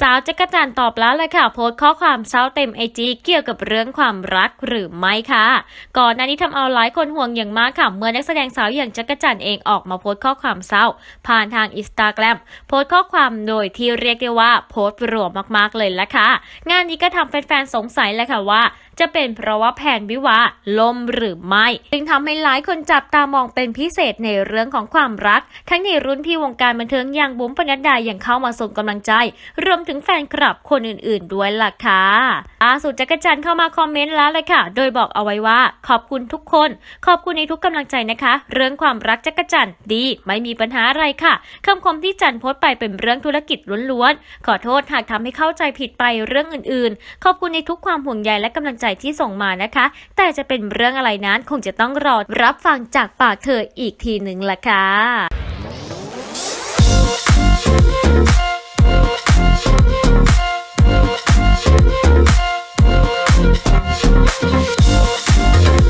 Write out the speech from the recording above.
สาวจักรจันทร์ตอบแล้วเลยค่ะ โพสต์ข้อความเศร้าเต็มไอจีเกี่ยวกับเรื่องความรักหรือไม่ค่ะ ก่อนหน้านี้ทำเอาหลายคนห่วงอย่างมากค่ะ เมื่อนักแสดงสาวอย่างจักรจันทร์เองออกมาโพสต์ข้อความเศร้า ผ่านทางอินสตาแกรมโพสต์ข้อความโดยที่เรียกได้ว่าโพสต์รัวมากๆเลยละค่ะ งานนี้ก็ทำแฟนๆสงสัยเลยค่ะว่า จะเป็นเพราะว่าแผนวิวาล่มหรือไม่จึงทำให้หลายคนจับตามองเป็นพิเศษในเรื่องของความรัก ทั้งในรุ่นพี่วงการบันเทิงอย่างบุ๋มปนัดดาอยังเข้ามาส่งกำลังใจ รวมถึงแฟนคลับคนอื่น ๆ ด้วยล่ะค่ะล่าสุดจักรจันทร์เข้ามาคอมเมนต์แล้วเลยค่ะ โดยบอกเอาไว้ว่าขอบคุณทุกคน ขอบคุณในทุกกำลังใจนะคะ เรื่องความรักจักรจันทร์ดี ไม่มีปัญหาอะไรค่ะคำคมที่จันทร์โพสต์ไปเป็นเรื่องธุรกิจล้วนๆขอโทษหากทำให้เข้าใจผิดไปเรื่องอื่น ๆ ขอบคุณในทุกความห่วงใยและกำลังใจที่ส่งมานะคะ แต่จะเป็นเรื่องอะไรนั้นคงจะต้องรอรับฟังจากปากเธออีกทีหนึ่งละค่ะ